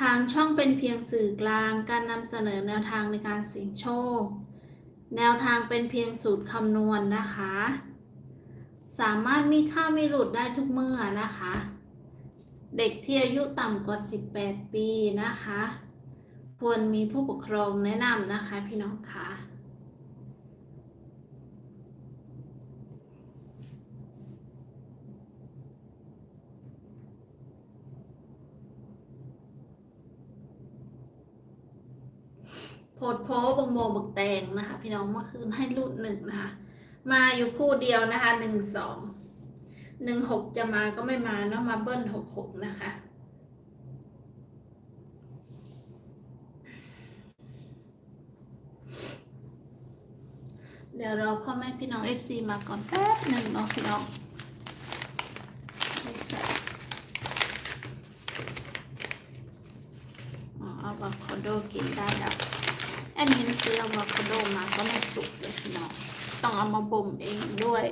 ทางช่องเป็นเพียงสื่อกลาง การนำเสนอแนวทางในการเสี่ยงโชค แนวทางเป็นเพียงสูตรคำนวณนนะคะ สามารถมีค่ามีหลุดได้ทุกเมื่อนะคะ เด็กที่อายุต่ำกว่า 18 ปีนะคะ ควรมีผู้ปกครองแนะนำนะคะพี่น้องคะ ดโพบงโมบกแตงนะคะ พี่น้องเมื่อคืนให้รูดหนึ่งนะคะ มาอยู่คู่เดียวนะคะหนึ่งสองหนึ่งหกจะมาก็ไม่มาเนาะมาเบิ้ลหกหกนะคะเดี๋ยวราพ่อแม่พี่น้อง FC มาก่อนแป๊บหนึ่งเนาะพี่น้องอ๋ออะโวคาโดกินได้แล้วแอดมิน ซื้ออะโวคาโดมาก็ไม่สุกเลยพี่น้องต้องเอามาบ่มเองด้วย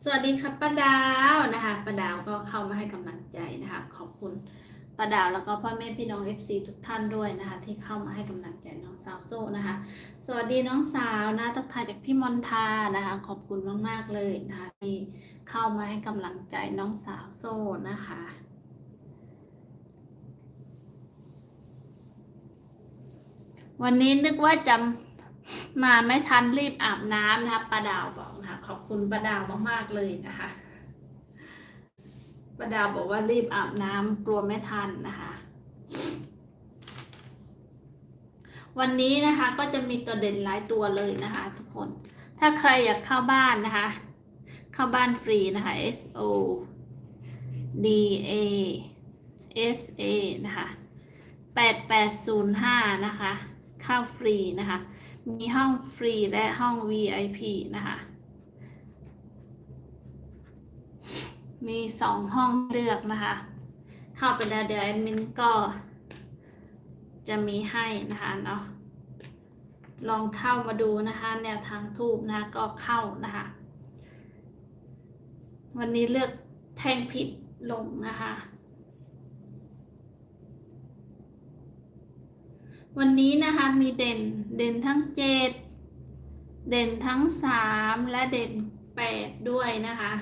ส วัสดีครับป้าดาวนะคะป้าดาวก็เข้ามาให้กำลังใจนะคะ ขอบคุณป้าดาวแล้วก็พ่อแม่พี่น้อง FC ทุกท่านด้วยนะคะ ที่เข้ามาให้กำลังใจน้องสาวโซ่นะคะ สวัสดีน้องสาวนะทักทายจากพี่มนทานะคะ ขอบคุณมากๆเลยนะคะ ที่เข้ามาให้กำลังใจน้องสาวโซ่นะคะวันนี้นึกว่าจะมาไม่ทันรีบอาบน้ำนะคะป้าดาวบอกคะขอบคุณป้าดาวมากๆเลยนะคะป้าดาวบอกว่ารีบอาบน้ำกลัวไม่ทันนะคะ วันนี้นะคะก็จะมีตัวเด่นหลายตัวเลยนะคะ ทุกคน ถ้าใครอยากเข้าบ้านนะคะ เข้าบ้านฟรีนะคะ S O D A S A นะคะ8805 นะคะ เข้าฟรีนะคะ มีห้องฟรีและห้อง VIP นะคะ มีสองห้องเลือกนะคะ เข้าไปแล้วเดี๋ยวแอดมินก็ จะมีให้นะคะเนาะลองเข้ามาดูนะคะ แนวทางทูบนะะก็เข้านะคะ วันนี้เลือกแท่งผิดลงนะคะ วันนี้นะคะมีเด่นเด่นทั้งเจ็ดเด่นทั้งสามและเด่นแปดด้วยนะคะ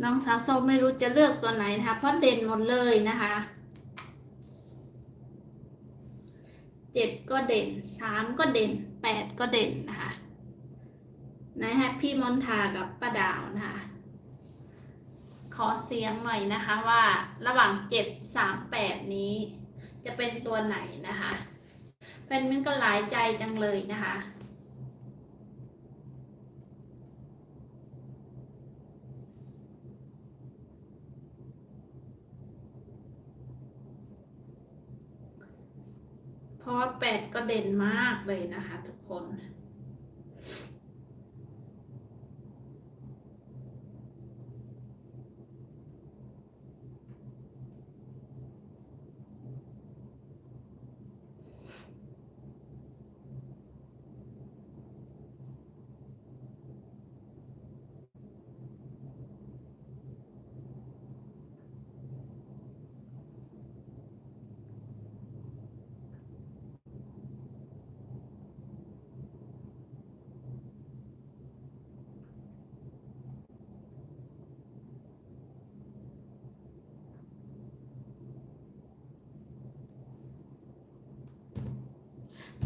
น้องสาวโซไม่รู้จะเลือกตัวไหนนะคะ เพราะเด่นหมดเลยนะคะเจ็ดก็เด่นสามก็เด่นแปดก็เด่นนะคะนะฮะพี่มนทากับป้าดาวนะคะขอเสียงหน่อยนะคะว่าระหว่างเจ็ดสามแปดนี้จะเป็นตัวไหนนะคะเป็นมันก็หลายใจจังเลยนะคะ เพราะแปดก็เด่นมากเลยนะคะทุกคน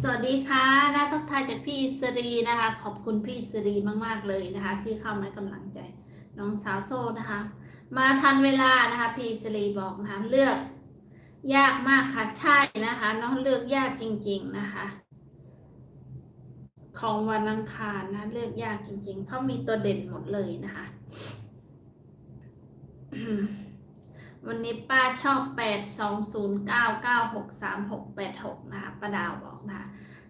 สวัสดีค่ะน่าทักทายจากพี่อิสรีนะคะ ขอบคุณพี่อิสรีมากๆเลยนะคะ ที่เข้ามาให้กำลังใจน้องสาวโซ่นะคะ มาทันเวลานะคะพี่อิสรีบอกนะคะเลือก ยากมากค่ะใช่นะคะน้องเลือกยากจริง ๆนะคะ ของวันอังคารนะเลือกยากจริง ๆ เพราะมีตัวเด่นหมดเลยนะคะ วันนี้ป้าชอบ 8 2 0 9 9 6 3 6 8 6 นะคะป้าดาวบอกนะคะ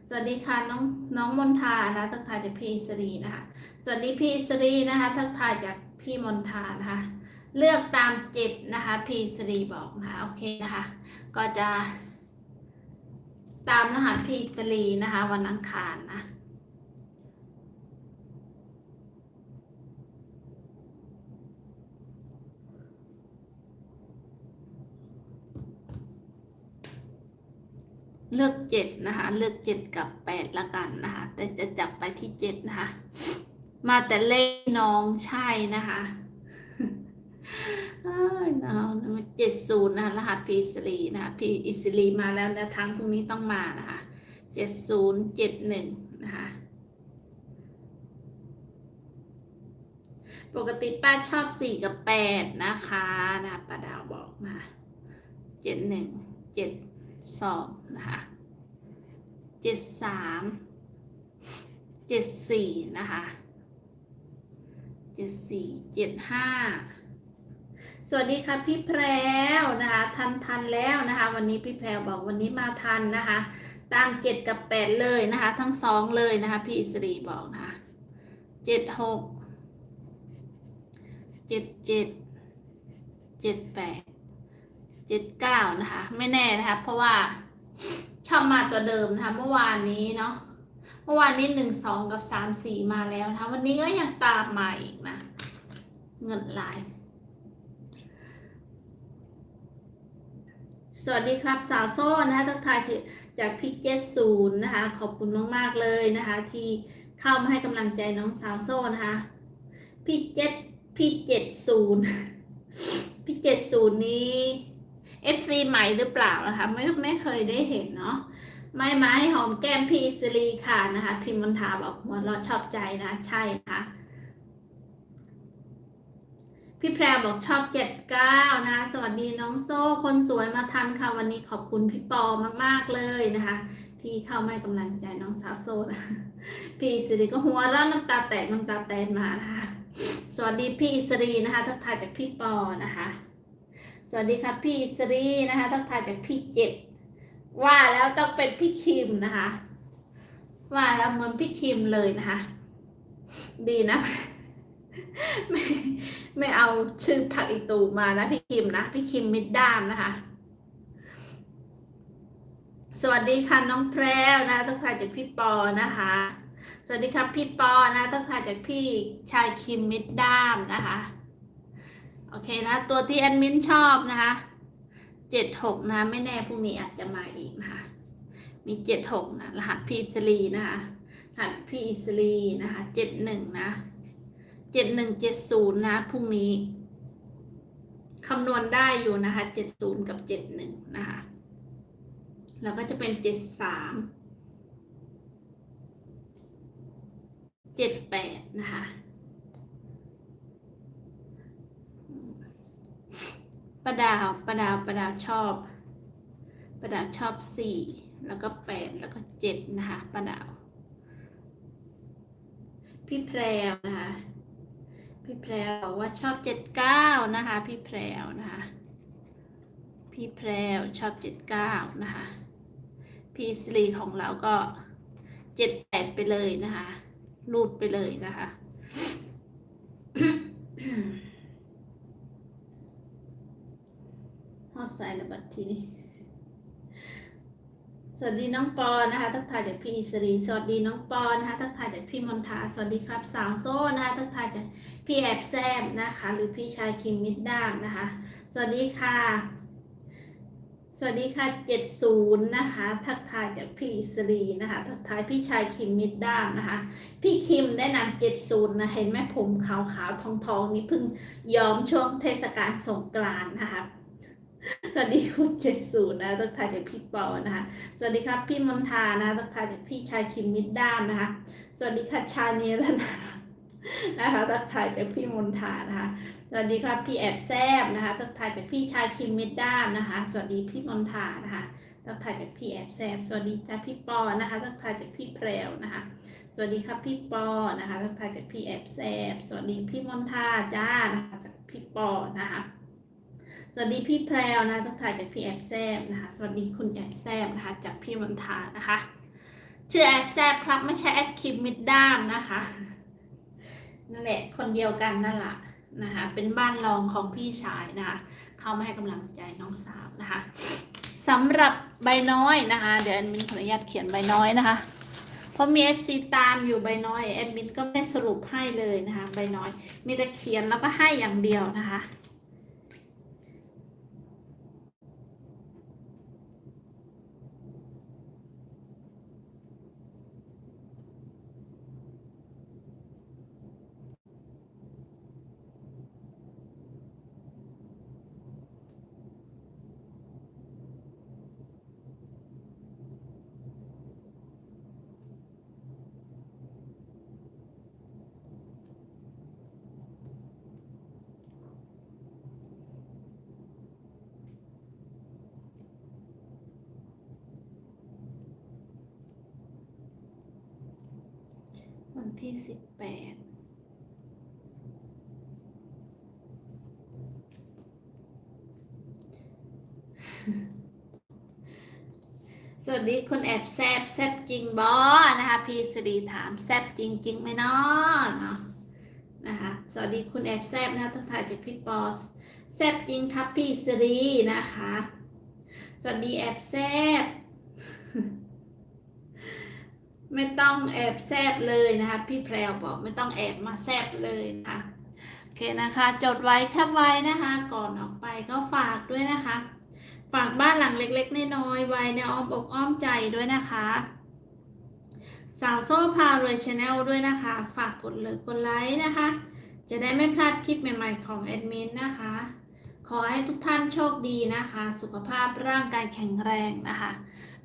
สวัสดีค่ะน้องน้องมนทานะทักทายจากพี่อิสรีนะคะ สวัสดีพี่อิสรีนะคะทักทายจากพี่มนทานะคะเลือกตามเจ็ดนะคะพี่สรีบอกนะคะโอเคนะคะ ก็จะตามรหัสพี่สรีนะคะวันอังคารนะ เลือกเจ็ดนะคะ เลือกเจ็ดกับแปดละกันนะคะ แต่จะจับไปที่เจ็ดนะคะ มาแต่เลขน้องใช่นะคะเอ้ยน้องเจ็ดศูนย์นะคะรหัสพีอิสรีนะคะพีอิสรีมาแล้วนะทางพรุ่งนี้ต้องมานะคะเจ็ดศูนย์เจ็ดหนึ่งนะคะปกติป้าชอบสี่กับแปดนะคะนะป้าดาวบอกนะเจ็ดหนึ่งเจ็ด สองนะคะเจ็ดสามเจ็ดสี่นะคะเจ็ดสี่เจ็ดห้าสวัสดีค่ะพี่แพรวนะคะทันทันแล้วนะคะ วันนี้พี่แพรวบอกวันนี้มาทันนะคะ ตามเจ็ดกับแปดเลยนะคะ ทั้งสองเลยนะคะพี่อิสรีบอกนะคะเจ็ดหกเจ็ดเจ็ดเจ็ดแปด เจ็ดเก้านะคะ ไม่แน่นะคะ เพราะว่าชอบมาตัวเดิมนะคะ เมื่อวานนี้เนาะเมื่อวานนี้หนึ่งสองกับสามสี่มาแล้วนะคะ วันนี้ก็ยังตามมาอีกนะ เงินหลายสวัสดีครับสาวโซ่นะคะทักทายจากพี่เจ็ดศูนย์นะคะ ขอบคุณมาก ๆ เลยนะคะ ที่เข้ามาให้กำลังใจน้องสาวโซ่นะคะพี่เจ็ดพี่เจ็ดศูนย์พี่เจ็ดศูนย์นี้ FC ใหม่หรือเปล่านะคะ ไม่ไม่เคยได้เห็นเนาะไม่ไม้หอมแก้มพี่อิรีค่ะนะคะ พิมพ์มนทาบอกหัวเราะชอบใจนะ ใช่นะคะพี่แพรบอกชอบเจ็ดเก้านะ สวัสดีน้องโซ่ คนสวยมาทันค่ะวันนี้ขอบคุณพี่ปอมาก ๆ เลยนะคะ ที่เข้ามาให้กำลังใจน้องสาวโซ่นะพี่อิรีก็หัวราะน้ำตาแตกน้ำตาแตนมานะคะ สวัสดีพี่อิรีนะคะ ทักทายจากพี่ปอนะคะ สวัสดีค่ะพี่อิสรีนะคะต้องทายจากพี่เจ็ดว่าแล้วต้องเป็นพี่คิมนะคะ ว่าแล้วเหมือนพี่คิมเลยนะคะ ดีนะ ไม่ไม่เอาชื่อผักอีตูมานะพี่คิมนะพี่คิมมิดด้ามนะคะ สวัสดีค่ะน้องแพรวนะต้องทายจากพี่ปอนะคะ สวัสดีครับพี่ปอนะต้องทายจากพี่ชายคิมมิดด้ามนะคะ โอเคนะ ตัวที่แอดมินชอบนะคะเจ็ดหกนะไม่แน่พรุ่งนี้อาจจะมาอีกนะคะมีเจ็ดหกนะรหัสพีอิสรีนะคะรหัสพีอิสรีนะคะเจ็ดหนึ่งนะเจ็ดหนึ่งเจ็ดศูนย์นะพรุ่งนี้คำนวณได้อยู่นะคะเจ็ดศูนย์กับเจ็ดหนึ่งนะคะแล้วก็จะเป็นเจ็ดสามเจ็ดแปดนะคะ ประดาวประดาวประดาวชอบ ประดาวชอบสี่แล้วก็แปดแล้วก็เจ็ดนะคะประดาว พี่แพรวนะคะพี่แพรวบอกว่าชอบเจ็ดเก้านะคะ พี่แพรวนะคะพี่แพรวชอบเจ็ดเก้านะคะ พี่สลีของเราก็เจ็ดแปดไปเลยนะคะรูดไปเลยนะคะ ฮอด ใส่ระบัดทีนี้สวัสดีน้องปอนะคะ ทักทายจากพี่อิสรีสวัสดีน้องปอนะคะ ทักทายจากพี่มนทาสวัสดีครับ สาวโซ่นะคะ ทักทายจากพี่แอบแซมนะคะ หรือพี่ชายคิมมิดด้ามนะคะ สวัสดีค่ะ สวัสดีค่ะ70นะคะ ทักทายจากพี่อิสรีนะคะ ทักทายพี่ชายคิมมิดด้ามนะคะ พี่คิมได้นำ70นะเห็นไหมผมขาวๆทองๆนี่เพิ่งย้อมช่วงเทศกาลสงกรานต์นะคะ สวัสดีคุณเจ็ดศูนย์นะทักทายจากพี่ปอนะคะ สวัสดีครับพี่มนทานะทักทายจากพี่ชายคิมมิดด้ามนะคะ สวัสดีค่ะชาเนรนานะคะทักทายจากพี่มนทานะคะ สวัสดีครับพี่แอบแซบนะคะทักทายจากพี่ชายคิมมิดด้ามนะคะ สวัสดีพี่มนทานะคะทักทายจากพี่แอบแซบสวัสดีจ้าพี่ปอนะคะทักทายจากพี่แพรวนะคะ สวัสดีครับพี่ปอนะคะทักทายจากพี่แอบแซบสวัสดีพี่มนทาจ้านะคะจากพี่ปอนะคะ สวัสดีพี่แพรวนะทักทายจากพี่แอบแซบนะคะ สวัสดีคุณแอบแซบนะคะ จากพี่มนทานะคะ ชื่อแอบแซบครับไม่ใช่แอดคิมมิดด้ามนะคะนั่นแหละคนเดียวกันนั่นแหละนะคะ เป็นบ้านรองของพี่ชายนะคะ เข้ามาให้กำลังใจน้องสาวนะคะสำหรับใบน้อยนะคะ เดี๋ยวแอดมินขออนุญาตเขียนใบน้อยนะคะ เพราะมี FC ตามอยู่ใบน้อยแอดมินก็ไม่สรุปให้เลยนะคะ ใบน้อย มีแต่เขียนแล้วก็ให้อย่างเดียวนะคะ ที่สิบแปดสวัสดีคุณแอบแซบแซบจริงบอนะคะพี่สิริถามแซบจริงจริงไหมเนาะเนาะนะคะสวัสดีคุณแอบแซบนะคะทักทายจากพี่ปอสแซบจริงครับพี่สรินะคะ สวัสดีแอบแซบ ไม่ต้องแอบแซบเลยนะคะ พี่แพรวบอกไม่ต้องแอบมาแซบเลยนะคะโอเคนะคะ จดไว้แคบไว้นะคะ ก่อนออกไปก็ฝากด้วยนะคะ ฝากบ้านหลังเล็กๆน้อยๆไว้ในอ้อมอกอ้อมใจด้วยนะคะ สาวโซ่พารวยชาแนลด้วยนะคะ ฝากกดเลยกดไลค์นะคะ จะได้ไม่พลาดคลิปใหม่ๆของแอดมินนะคะ ขอให้ทุกท่านโชคดีนะคะ สุขภาพร่างกายแข็งแรงนะคะ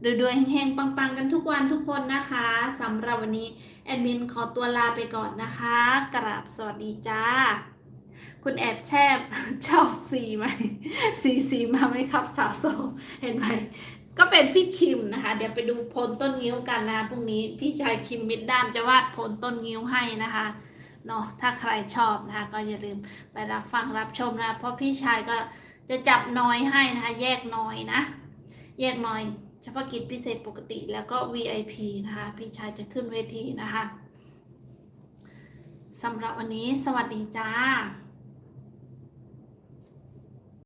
รวยๆเฮงๆปังๆ กันทุกวันทุกคนนะคะสำหรับวันนี้ แอดมินขอตัวลาไปก่อนนะคะ กราบสวัสดีจ้า คุณแอบแชบชอบสีไหมสีสีมาไหมครับสาวโซเห็นไหมก็เป็นพี่คิมนะคะ เดี๋ยวไปดูโพลต้นงิ้วกันนะพรุ่งนี้พี่ชายคิมมิดด้ามจะวาดโพลต้นงิ้วให้นะคะเนาะถ้าใครชอบนะคะ ก็อย่าลืมไปรับฟังรับชมนะ เพราะพี่ชายก็จะจับน้อยให้นะคะ แยกน้อยนะ แยกน้อย เฉพาะกิจพิเศษปกติแล้วก็ VIP นะคะ พี่ชายจะขึ้นเวทีนะคะสำหรับวันนี้สวัสดีจ้า